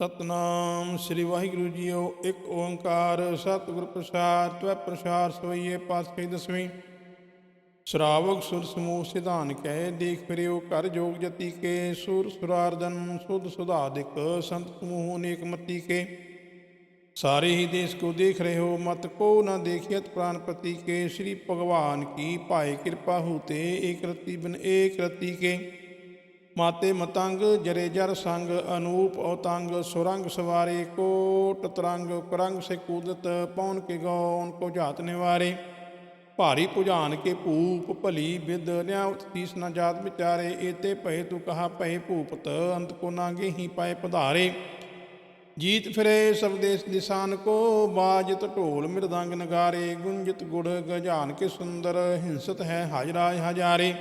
ਸਤਨਾਮ ਸ੍ਰੀ Waheguru JIO, ਇੱਕ ਓੰਕਾਰ ਸਤਿਗੁਰ ਪ੍ਰਸਾਦ, ਤਵੈ ਪ੍ਰਸਾਦ ਸੋਈਏ ਪਾਸਖੇ ਦਸਵੀਂ। ਸ਼ਰਾਵਕ ਸੁਰ ਸਮੂਹ ਸਿਧਾਨ ਕਹਿ, ਦੇਖ ਫਿਰਿਓ ਕਰ ਜੋਗ ਜਤੀ ਕੇ, ਸੂਰ ਸੁਰਾਰਦਨ ਸੁਧ ਸੁਧਾਦਿਕ ਸੰਤ ਸਮੂਹ ਨੇਕ ਮਤੀ ਕੇ। ਸਾਰੇ ਹੀ ਦੇਸ਼ ਕੋ ਦੇਖ ਰਹੇ ਹੋ, ਮਤ ਕੋ ਨਾ ਦੇਖਿਅਤ ਪ੍ਰਾਨ ਪਤੀ ਕੇ। ਸ੍ਰੀ ਭਗਵਾਨ ਕੀ ਭਾਏ ਕਿਰਪਾ ਹੂਤੇ ਏਕ ਰਤੀ ਬਿਨ ਏਕ ਰਤੀ ਕੇ। ਮਾਤੇ ਮਤੰਗ ਜਰੇਜਰ ਸੰਗ, ਅਨੂਪ ਔਤੰਗ, ਸੁਰੰਗ ਸਵਾਰੇ, ਕੋਟ ਤਰੰਗ, ਕਰੰਗ ਸੇ ਕੂਦਤ ਪੌਨ ਕੇ ਗੌਨ ਕੋ ਜਾਤ ਨਿਵਾਰੇ। ਭਾਰੀ ਪੁਜਾਨ ਕੇ ਭੂਪ, ਭਲੀ ਵਿਦ ਨਿਆ ਤੀਸ ਨਾ ਜਾਤ ਵਿਚਾਰੇ, ਏਤੇ ਭਏ ਤੂ ਕਹਾ ਭਏ ਭੂਪਤ, ਅੰਤ ਕੋ ਨਾਗੇ ਹੀ ਪਾਏ ਪਧਾਰੇ। ਜੀਤ ਫਿਰੇ ਸਬਦੇਸ ਦਿਸਾਨ ਕੋ, ਬਾਜਤ ਢੋਲ ਮਿਰਦੰਗ ਨਗਾਰੇ, ਗੁੰਜਤ ਗੁੜ ਗਜਾਨ ਕੇ ਸੁੰਦਰ, ਹਿੰਸਤ ਹੈ ਹਾਜਰਾ ਹਜ਼ਾਰੇ।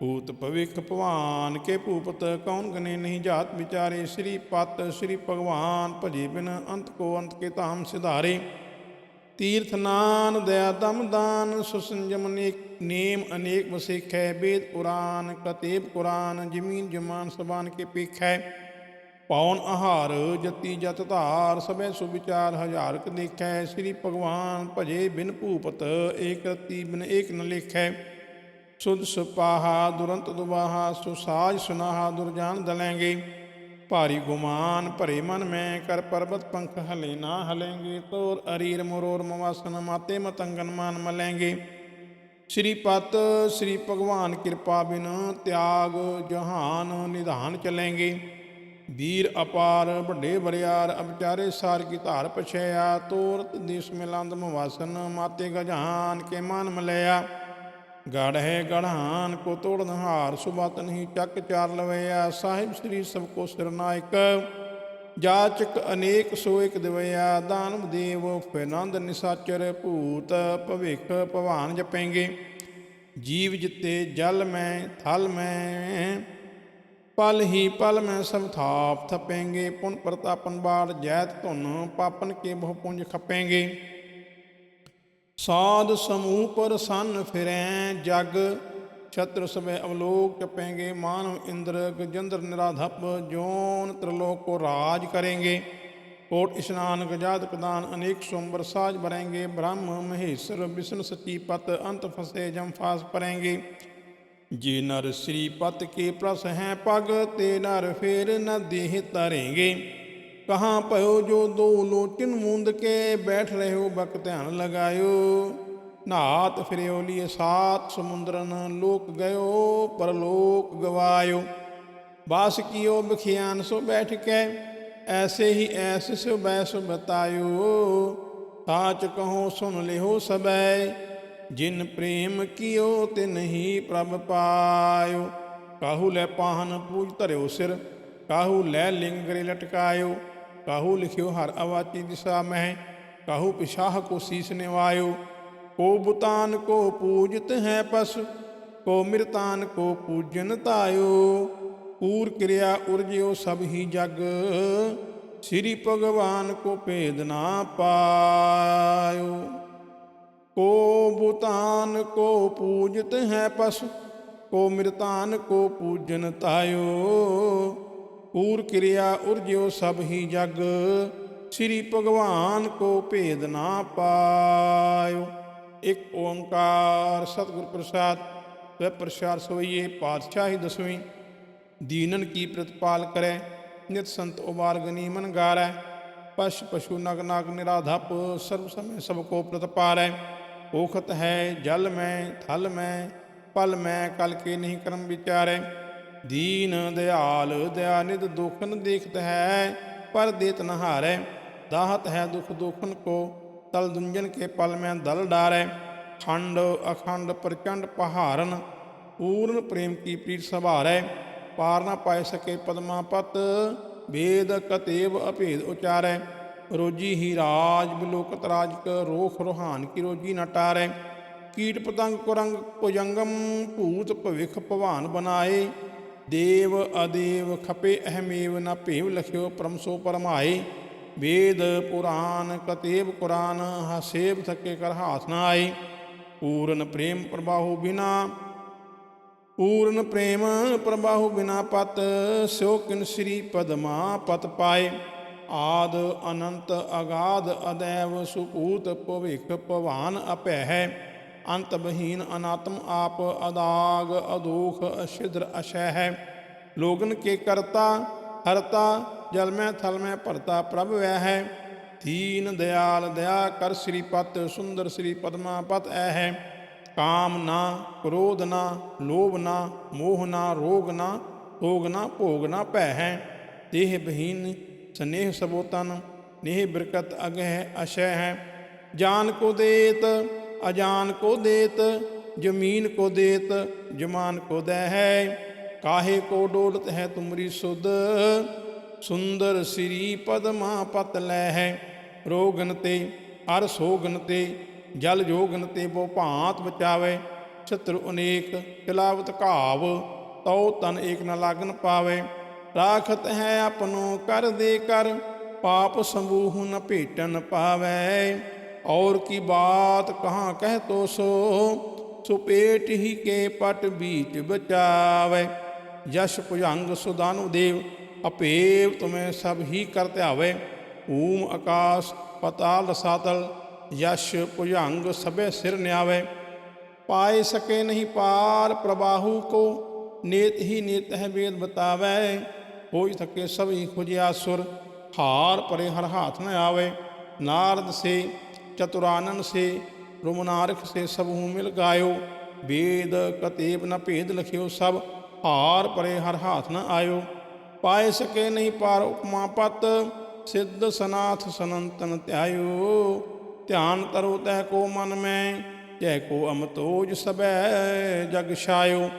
ਭੂਤ ਭਵਿਖ ਭਵਾਨ ਕੇ ਭੂਪਤ, ਕੌਣ ਗਨੇ ਨਹੀਂ ਜਾਤ ਵਿਚਾਰੇ? ਸ੍ਰੀ ਪਤ, ਸ੍ਰੀ ਭਗਵਾਨ ਭਜੇ ਬਿਨ ਅੰਤ ਕੋ ਅੰਤ ਕੇ ਧਾਮ ਸਿਧਾਰੇ। ਤੀਰਥ ਨਾਨ ਦਇਆ ਦਮ ਦਾਨ, ਸੁਸੰਜਮ ਅਨੇਕ ਨੇਮ ਅਨੇਕ ਵਸਿਖੈ ਵੇਦ ਪੁਰਾਨ, ਕਤੇਬ ਕੁਰਾਨ ਜਮੀਨ ਜਮਾਨ ਸਬਾਨ ਕੇ ਪੇਖੈ। ਪੌਣ ਆਹਾਰ, ਜਤੀ ਜਤ ਧਾਰ, ਸਭੈ ਸੁਵਿਚਾਰ ਹਜ਼ਾਰ ਕ ਦੇਖੈ। ਸ੍ਰੀ ਭਗਵਾਨ ਭਜੇ ਬਿਨ ਭੂਪਤ, ਏਕ ਰਤੀ ਬਿਨ ਏਕ ਨ ਲੇਖੈ। ਸੁਧ ਸੁਪਾਹਾ ਦੁਰੰਤ ਦੁਬਾਹਾ ਸੁਸਾਜ ਸੁਨਾਹਾ ਦੁਰਜਾਨ ਦਲੈਂਗੇ। ਭਾਰੀ ਗੁਮਾਨ ਭਰੇ ਮਨ ਮੈਂ, ਕਰ ਪਰਬਤ ਪੰਖ ਹਲੇ ਨਾ ਹਲੇਂਗੇ। ਤੋਰ ਅਰੀਰ ਮਰੋਰ ਮਵਾਸਨ ਮਾਤੇ ਮਤੰਗਨ ਮਾਨ ਮਲੈਂਗੇ। ਸ਼੍ਰੀ ਪਤ, ਸ਼੍ਰੀ ਭਗਵਾਨ ਕਿਰਪਾ ਬਿਨ ਤਿਆਗ ਜਹਾਨ ਨਿਧਾਨ ਚਲੇਂਗੇ। ਵੀਰ ਅਪਾਰ, ਵੱਡੇ ਬਰਿਆਰ ਅਬਚਾਰੇ ਸਾਰ ਕੀ ਧਾਰ ਪਛਿਆ। ਤੋਰਤ ਦੇਸ ਮਿਲੰਦ ਮਵਾਸਨ ਮਾਤੇ ਗਜਾਨ ਕੇ ਮਨ ਮਲਿਆ। ਗੜ ਹੈ ਗੜਹਾਨ ਕੋ ਤੋੜਨ ਹਾਰ ਸੁਬਤ ਨਹੀਂ ਚੱਕ ਚਾਰ ਲਵਿਆ ਸਾਹਿਬ ਸ੍ਰੀ ਸਭ ਕੋ ਸਿਰਨਾਇਕ ਜਾਚਕ ਅਨੇਕ ਸੋ ਇਕ ਦਿਵਿਆ ਦਾਨਵ ਦੇਵ ਫੈਨੰਦ ਨਿਸਾਚਰ ਭੂਤ, ਭਵਿਖ ਭਵਾਨ ਜਪੇਂਗੇ। ਜੀਵ ਜਿਤੇ ਜਲ ਮੈਂ, ਥਲ ਮੈਂ, ਪਲ ਹੀ ਪਲ ਮੈਂ ਸਭ ਥਾਪ ਥਪੇਂਗੇ। ਪੁਨ ਪ੍ਰਤਾਪਨ ਬਾੜ ਜੈਤ ਧੁਨ, ਪਾਪਨ ਕੇ ਬਹੁ ਪੁੰਜ ਖਪੇਂਗੇ। ਸਾਧ ਸਮੂਹ ਪਰ ਸੰਨ ਫਿਰੈ, ਜਗ ਛਤਰ ਸਮੇ ਅਵਲੋਕ ਟਪੈਂਗੇ, ਮਾਨਵ ਇੰਦਰ ਗਜੰਦਰ ਨਿਰਾਧਪ, ਜੋਨ ਤ੍ਰਿਲੋਕ ਕੋ ਰਾਜ ਕਰੇਂਗੇ। ਕੋਟ ਇਸ਼ਨਾਨ ਗਜਾਤ ਪ੍ਰਦਾਨ ਅਨੇਕ ਸੋਮਵਰ ਸਾਜ ਬਰੈਂਗੇ ਬ੍ਰਹਮ ਮਹੇਸ਼ਰ ਵਿਸ਼ਨ ਸਤੀਪਤ ਅੰਤ ਫਸੇ ਜਮ ਫਾਸ ਪਰेंगे ਜੇ ਨਰ ਸ੍ਰੀ ਪਤ ਕੇ ਪ੍ਰਸ ਹੈ ਪਗ, ਤੇ ਨਰ ਫੇਰ ਨ ਦੇਹ ਤਰेंगे ਕਹਾਂ ਭਇਓ ਜੋ ਦੋ ਲੋਚਨ ਮੁੰਦ ਕੇ ਬੈਠ ਰਹੇ ਹੋ, ਬਕ ਧਿਆਨ ਲਗਾਇਓ। ਨਾਤ ਫਿਰਿਓ ਲਈ ਸਾਤ ਸਮੁੰਦਰਨ ਲੋਕ ਗਇਓ, ਪਰਲੋਕ ਗਵਾਇਓ। ਬਾਸ ਕੀਓ ਬਖਿਆਨ ਸੋ ਬੈਠ ਕੇ, ਐਸੇ ਹੀ ਐਸ ਸੋ ਬੈਸ ਬਤਾਇਓ। ਸਾਚ ਕਹੋ ਸੁਨ ਲਿਓ ਸਬੈ ਜਿਨ ਪ੍ਰੇਮ ਕੀਓ ਤੇ ਨਹੀਂ ਪ੍ਰਭ ਪਾਇਓ। ਕਾਹੂ ਲੈ ਪਾਹਨ ਪੂਜ ਧਰਿਓ ਸਿਰ, ਕਾਹੂ ਲੈ ਲਿੰਗ ਗਰੇ काहू लिखियो हर अवाची दिशा में, काहू पिशाह को शीस वायो। को बुतान को पूजित है पशु को मृतान को पूजन तायो। पूर क्रिया उर्जो सब ही जग, श्री भगवान को भेद ना पायो। को बुतान को पूजित है पशु को मृतान को पूजन तायो। ਪੂਰ ਕਿਰਿਆ ਉਰਜਿਓ ਸਭ ਹੀ ਜਗ, ਸ੍ਰੀ ਭਗਵਾਨ ਕੋ ਭੇਦ ਨਾ ਪਾਇਓ। ਇੱਕ ਓੰਕਾਰ ਸਤਿਗੁਰ ਪ੍ਰਸਾਦ, ਸਵੈ ਪ੍ਰਸਾਦ ਸੋਈਏ, ਪਾਤਸ਼ਾਹੀ ਦਸਵੀਂ। ਦੀਨਨ ਕੀ ਪ੍ਰਤਪਾਲ ਕਰੈ, ਨਿਤ ਸੰਤ ਉਬਾਰ ਗਨੀਮਨ ਗਾਰੈ। ਪਸ਼ ਪਸ਼ੂ ਨਗ ਨਾਗ ਨਿਰਾਧਪ ਸਰਬ ਸਮੇ ਸਭ ਕੋ ਪ੍ਰਤਪਾਲੈ ਓਖਤ ਹੈ, ਜਲ ਮੈਂ, ਥਲ ਮੈਂ, ਪਲ ਮੈਂ, ਕਲ ਕੇ ਨਹੀਂ ਕਰਮ ਵਿਚਾਰੈ। ਦੀਨ ਦਿਆਲ ਦਿਆਨਿਤ ਦੁਖਨ ਦੇਖਤ ਹੈ, ਪਰ ਦੇਤ ਨ ਹਾਰੈ। ਦਾਹਤ ਹੈ ਦੁਖ ਦੁਖਨ ਕੋ, ਤਲ ਦੁੰਜਨ ਕੇ ਪਲ ਮੈਂ ਦਲ ਡਾਰੈ। ਖੰਡ ਅਖੰਡ ਪ੍ਰਚੰਡ ਪਹਾਰਨ, ਪੂਰਨ ਪ੍ਰੇਮ ਕੀ ਪ੍ਰੀਤ ਸਭਾਰੈ। ਪਾਰ ਨਾ ਪਾਇ ਸਕੇ ਪਦਮਾਪਤ ਵੇਦ ਕਤੇਵ ਅਭੇਦ ਉਚਾਰੈ। ਰੋਜੀ ਹੀ ਰਾਜ ਬਿਲੋਕਤ ਰਾਜ ਕ ਰੋਖ ਰੋਹਾਨ ਕੀ ਰੋਜੀ ਨਟਾਰੈ ਕੀਟ ਪਤੰਗ ਕੁਰੰਗ ਪੁਜੰਗਮ ਭੂਤ ਭਵਿਖ ਭਵਾਨ ਬਨਾਏ ਦੇਵ ਅਦੇਵ ਖਪੇ ਅਹਮੇਵ ਨ ਭੇਵ ਲਖਿਓ ਪਰਮਸੋ ਪਰਮਾਏ। ਵੇਦ ਪੁਰਾਨ ਕਤੇਬ ਕੁਰਾਨ ਹਸੇਵ ਥਕੇ ਕਰ ਹਾਥ ਨ ਆਏ ਪੂਰਨ ਪ੍ਰੇਮ ਪ੍ਰਭਾਹੂ ਬਿਨਾ, ਪੂਰਨ ਪ੍ਰੇਮ ਪ੍ਰਭਾਹੁ ਬਿਨਾ ਪਤ ਸਿਓ ਕਿਨ ਸ੍ਰੀ ਪਦਮਾ ਪਤ ਪਾਏ। ਆਦ ਅਨੰਤ ਅਗਾਧ ਅਦੈਵ ਸੁਪੂਤ ਭਵਿਖ ਭਵਾਨ ਅਭੈ ਹੈ ਅੰਤ ਬਹੀਨ ਅਨਾਤਮ ਆਪ ਅਦਾਗ ਅਦੋਖ ਅਸ਼ਿਦਰ ਅਸ਼ੈ ਹੈ। ਲੋਗਨ ਕੇ ਕਰਤਾ, ਹਰਤਾ ਜਲ ਮੈਂ ਥਲ ਮੈਂ ਭਰਤਾ ਪ੍ਰਭ ਵੈ ਹੈ। ਦੀਨ ਦਿਆਲ ਦਇਆ ਕਰ ਸ੍ਰੀ ਪਤ ਸੁੰਦਰ ਸ੍ਰੀ ਪਦਮਾ ਪਤ ਐ ਹੈ। ਕਾਮ ਨਾ, ਕ੍ਰੋਧ ਨਾ, ਲੋਭ ਨਾ, ਮੋਹ ਨਾ, ਰੋਗ ਨਾ, ਭੋਗ ਨਾ ਭੋਗ ਨਾ ਭੈ ਹੈ। ਦੇਹ ਬਹੀਨ ਸਨੇਹ ਸਬੋਤਨ ਨੇਹ ਬਿਰਕਤ ਅਗਹਿ ਅਸ਼ੈ ਹੈ। ਜਾਨ ਕੋ ਦੇਤ ਅਜਾਨ ਕੋ ਦੇਤ, ਜ਼ਮੀਨ ਕੋ ਦੇਤ, ਜਮਾਨ ਕੋ ਦੈ ਹੈ। ਕਾਹੇ ਕੋ ਡੋਲਤ ਹੈ ਤੁਮਰੀ ਸੁਧ, ਸੁੰਦਰ ਸ੍ਰੀ ਪਦਮਾ ਪਤ ਲੈ ਹੈ। ਰੋਗਨ ਤੇ ਅਰ ਸੋਗਨ ਤੇ, ਜਲ ਜੋਗਨ ਤੇ ਬੋ ਭਾਂਤ ਬਚਾਵੇ। ਛਤਰ ਅਨੇਕ ਖਿਲਾਵਤ ਘਾਵ, ਤਉ ਤਨ ਏਕ ਨ ਲਾਗਨ ਪਾਵੇ। ਰਾਖਤ ਹੈ ਆਪਨੋ ਕਰ ਦੇ ਕਰ, ਪਾਪ ਸੰਬੂਹ ਨ ਭੇਟਨ ਪਾਵੇ। ਔਰ ਕੀ ਬਾਤ ਕਹਾਂ ਕਹਿ ਤੋ ਸੋ ਸੋ ਪੇਟ ਹੀ ਕੇ ਪਟ ਬੀਚ ਬਚਾਵੇ। ਯਸ਼ ਭੁਜੰਗ ਸੁਦਾਨੁ ਦੇਵ, ਅਪੇਵ ਤੁਮੇ ਸਭ ਹੀ ਕਰ ਧਿਆਵੇ। ਊਮ ਆਕਾਸ਼ ਪਤਾਲ ਰਸਾਤਲ ਯਸ਼ ਭੁਜੰਗ ਸਭੇ ਸਿਰ ਨਿਆਵੇ। ਪਾਏ ਸਕੇ ਨਹੀਂ ਪਾਰ ਪ੍ਰਬਾਹੂ ਕੋ, ਨੇਤ ਹੀ ਨੇਤ ਹੈ ਵੇਦ ਬਤਾਵੇ। ਹੋਈ ਸਕੇ ਸਭ ਹੀ ਖੁਜਿਆ ਸੁਰ, ਹਾਰ ਪਰੇ ਹਰ ਹਾਥ ਨ ਆਵੇ ਨਾਰਦ ਸੇ ਚਤੁਰਾਨਨ ਸੇ ਰੁਮਨਾਰਖ ਸੇ ਸਭ ਹੂੰ ਮਿਲ ਗਾਇਓ। ਵੇਦ ਕਤੇਬ ਨ ਭੇਦ ਲਖਿਓ ਸਭ ਹਾਰ ਪਰੇ ਹਰ ਹਾਥ ਨ ਆਇਓ। ਪਾਏ ਸਕੇ ਨਹੀਂ ਪਾਰ ਉਪਮਾ ਪਤ, ਸਿੱਧ ਸਨਾਥ ਸਨੰਤਨ ਧਿਆਇਓ। ਧਿਆਨ ਤਰੋ ਤੈ ਕੋ ਮਨ ਮੈਂ, ਜੈ ਕੋ ਅਮਤੋਜ ਸਬੈ ਜਗ ਛਾਇਓ।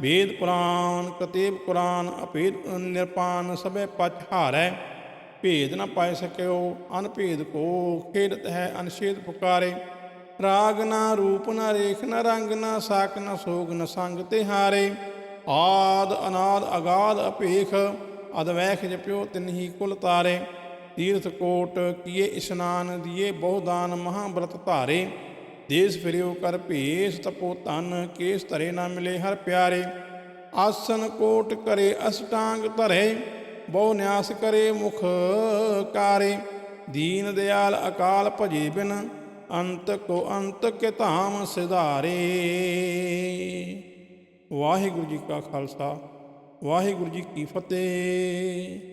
ਵੇਦ ਪੁਰਾਨ ਕਤੇਬ ਕੁਰਾਨ ਅਭੇਦ ਨਿਰਪਾਨ ਸਭੈ ਪਛ ਹਾਰੈ। ਭੇਦ ਨਾ ਪਾਇ ਸਕਿਓ ਅਨਭੇਦ ਕੋ ਖੇਡਤ ਹੈ ਅਨਸ਼ੇਦ ਪੁਕਾਰੇ। ਰਾਗ ਨਾ ਰੂਪ ਨਾ ਰੇਖ ਨਾ ਰੰਗ ਨਾ ਸਾਕ ਨਾ ਸੋਗ ਨਾ ਸੰਗ ਤੇ ਹਾਰੇ ਆਦ ਅਨਾਦ ਅਗਾਧ ਅਪੇਖ ਅਦਵੈਖ ਜਪਿਓ ਤਿਨਹੀ ਕੁਲ ਤਾਰੇ। ਤੀਰਥ ਕੋਟ ਕੀਏ ਇਸ਼ਨਾਨ ਦੀਏ ਬਹੁ ਦਾਨ ਮਹਾਬ੍ਰਤ ਧਾਰੇ। ਦੇਸ ਫਿਰਿਓ ਕਰ ਭੇਸ ਤਪੋ ਤਨ ਕੇਸ ਧਰੇ ਨਾ ਮਿਲੇ ਹਰ ਪਿਆਰੇ। ਆਸਨ ਕੋਟ ਕਰੇ ਅਸ਼ਟਾਂਗ ਧਰੇ। ਬਹੁ ਨਿਆਸ ਕਰੇ ਮੁਖ ਕਾਰੇ। ਦੀਨ ਦਿਆਲ ਅਕਾਲ ਭਜੇ ਬਿਨ, ਅੰਤ ਕੋ ਅੰਤ ਕੇ ਧਾਮ ਸਿਧਾਰੇ। ਵਾਹਿਗੁਰੂ ਜੀ ਕਾ ਖਾਲਸਾ, ਵਾਹਿਗੁਰੂ ਜੀ ਕੀ ਫਤਿਹ।